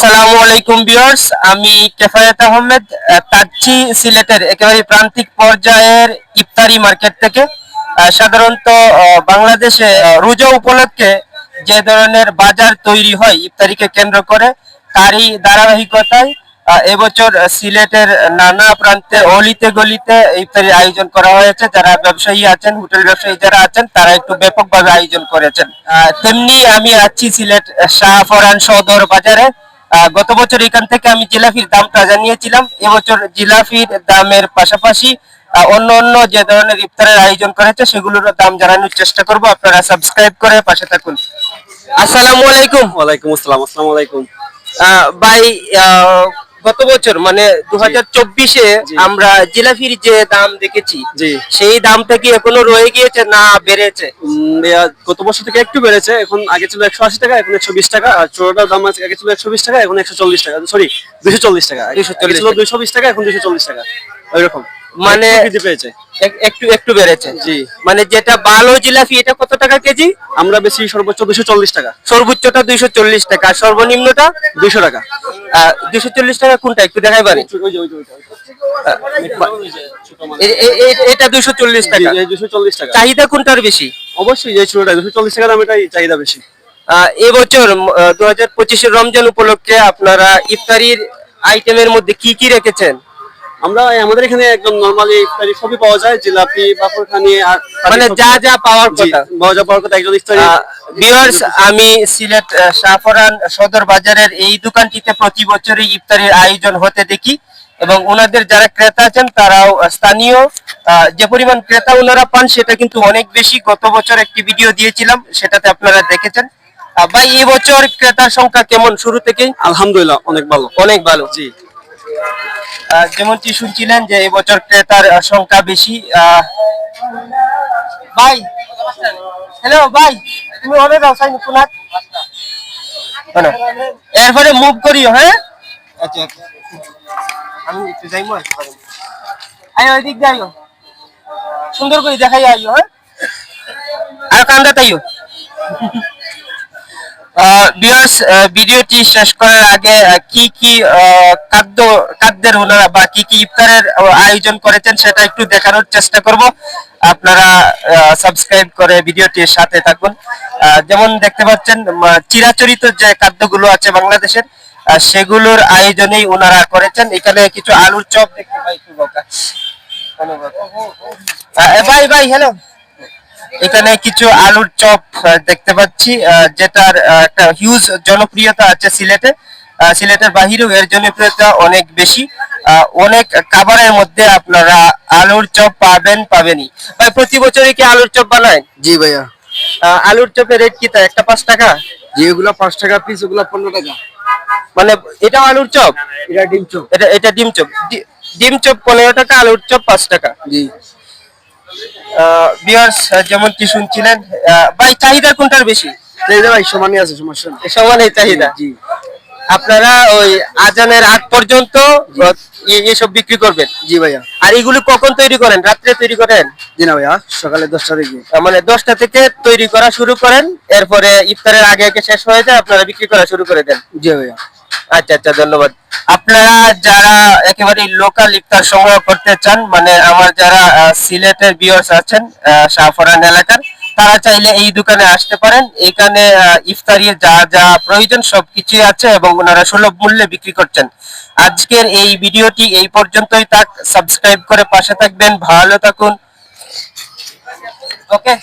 আসসালামু আলাইকুম ভিউয়ার্স আমি কেফায়েত আহমেদ আহ, তাচ্ছি সিলেটের একেবারে প্রান্তিক পর্যায়ের ইফতারি মার্কেট থেকে সাধারণত বাংলাদেশে রোজা উপলক্ষে যে ধরনের বাজার তৈরি হয় ইফতারিকে কেন্দ্র করে তারই ধারাবাহিকতায় এবছর সিলেটের নানা প্রান্তে অলিতে গলিতে ইফতারির আয়োজন করা হয়েছে। যারা ব্যবসায়ী আছেন হোটেল ব্যবসায়ী যারা আছেন তারা একটু ব্যাপকভাবে আয়োজন করেছেন। তেমনি আমি আছি সিলেট শাহফরান সদর বাজারে। গত বছর এখান থেকে আমি জিলাফির দামটা জানিয়েছিলাম। এবছর জিলাফির দামের পাশাপাশি অন্য অন্য যে ধরনের ইফতারের আয়োজন করেছে সেগুলোর দাম জানানোর চেষ্টা করব। আপনারা সাবস্ক্রাইব করে পাশে থাকুন। আসসালামু আলাইকুম। ওয়ালাইকুম আসসালাম আসসালামু আলাইকুম। আহ, ভাই আহ, গত বছর মানে দু হাজার চব্বিশে আমরা জিলাফির যে দাম দেখেছি সেই দামটা কি এখনও রয়ে গিয়েছে না বেড়েছে? গত বছর থেকে একটু বেড়েছে এখন আগে ছিল একশো আশি টাকা এখন একশো বিশ টাকা আর চোরাটার দাম আছে আগে ছিল একশো বিশ টাকা এখন একশো চল্লিশ টাকা সরি দুশো চল্লিশ টাকা আগে 240 ছিল দুশো চল্লিশ টাকা এখন দুশো চল্লিশ টাকা ওইরকম। মানে পেয়েছে। একটু একটু বেড়েছে। জি। মানে যেটা ভালো জিলাপি এটা কত টাকা কেজি? আমরা বেশি সর্বোচ্চ দুশো চল্লিশ টাকা। সর্বোচ্চটা দুইশো চল্লিশ টাকা সর্বনিম্নটা দুইশো টাকা। দুইশো চল্লিশ টাকা কোনটা? একটু দেখাই পারি? এটা দুইশো চল্লিশ টাকা। দুশো চল্লিশ টাকা। চাহিদা কোনটার বেশি? অবশ্যই যে ছোটটা দুশো চল্লিশ টাকা দাম এটাই চাহিদা বেশি। এবছর দু হাজার পঁচিশের রমজান উপলক্ষে আপনারা ইফতারির আইটেমের মধ্যে কি কি রেখেছেন? আমরা আমাদের এখানে একদম নর্মালি ইফতারি সবই পাওয়া যায় জিলাপি পাপড়খানি আর মানে যা যা পাওয়ার কথা। পাওয়া যা পাওয়ার কথা একজন ইফতারি ভিউয়ার্স আমি সিলেট শাহফরান সদর বাজারের এই দোকানটিতে প্রতি বছরই ইফতারের আয়োজন হতে দেখি এবং ওনাদের যারা ক্রেতা আছেন তারাও স্থানীয় যে পরিমাণ ক্রেতা ওনারা পান সেটা কিন্তু অনেক বেশি। গত বছর একটি ভিডিও দিয়েছিলাম সেটাতে আপনারা দেখেছেন। ভাই এবছর ক্রেতার সংখ্যা কেমন শুরু থেকেই? আলহামদুলিল্লাহ অনেক ভালো। অনেক ভালো। জি। যেমনটি শুনছিলেন যে এবছর ক্রেতার সংখ্যা বেশি ভাই হ্যালো ভাই তুমি হবে ব্যবসায় পুনাত এরপরে মুভ করিও হ্যাঁ? আচ্ছা আচ্ছা আমি একটু যাইমু আয় ওই দিক যাইও সুন্দর করে দেখাই আইও হ্যাঁ? আর কান্দা তাইও। ভিউয়ার্স ভিডিওটি শেষ করার আগে কি কি খাদ্য, খাদ্যের বা কি কি ইফতারের আয়োজন করেছেন সেটা একটু দেখানোর চেষ্টা করব। আপনারা সাবস্ক্রাইব করে ভিডিওটির সাথে থাকুন। যেমন দেখতে পাচ্ছেন চিরাচরিত যে খাদ্যগুলো আছে বাংলাদেশের সেগুলোর আয়োজনেই ওনারা করেছেন। এখানে কিছু আলুর চপ দেখতে পাই ভাই ভাই হ্যালো এখানে কিছু আলুর চপ দেখতে পাচ্ছি যেটার একটা হিউজ জনপ্রিয়তা আছে সিলেটে। সিলেটের বাহিরেও এর জনপ্রিয়তা অনেক বেশি। অনেক খাবারের মধ্যে আপনারা আলুর চপ পাবেন পাবেনই। ভাই প্রতি বছরই কি আলুর চপ বানায়? জি ভাইয়া। আলুর চপের রেট কি তা একটা পাঁচ টাকা? জি এগুলা পাঁচ টাকা পিস ওগুলা পনেরো টাকা। মানে এটা আলুর চপ? এটা ডিম চপ। এটা এটা ডিম চপ। ডিম চপ পনেরো টাকা আলুর চপ পাঁচ টাকা। জি। বিয়ার্স যেমন কি শুনছিলেন ভাই চাহিদা কোনটার বেশি? যে ভাই সমানই আছে সমস্যা সমানই চাহিদা? জি। আপনারা ওই আজানের আগ পর্যন্ত এসব বিক্রি করবেন? জি ভাইয়া। আর এগুলো কখন তৈরি করেন? রাত্রে তৈরি করেন? জি না ভাইয়া সকালে দশটা থেকে। মানে দশটা থেকে তৈরি করা শুরু করেন এরপরে ইফতারের আগে আগে শেষ হয়ে যায় আপনারা বিক্রি করা শুরু করে দেন। জি ভাইয়া। আচ্ছা আচ্ছা ধন্যবাদ। আপনারা যারা একেবারে লোকাল ইফতার সংগ্রহ করতে চান মানে আমার যারা সিলেটের বিয়ার্স আছেন আহ, শাহফরান এলাকার তারা চাইলে এই দোকানে আসতে পারেন। এখানে ইফতারির যা যা প্রয়োজন সবকিছুই আছে এবং ওনারা সুলভ মূল্যে বিক্রি করছেন। আজকের এই ভিডিওটি এই পর্যন্তই থাক। সাবস্ক্রাইব করে পাশে থাকবেন। ভালো থাকুন। ওকে।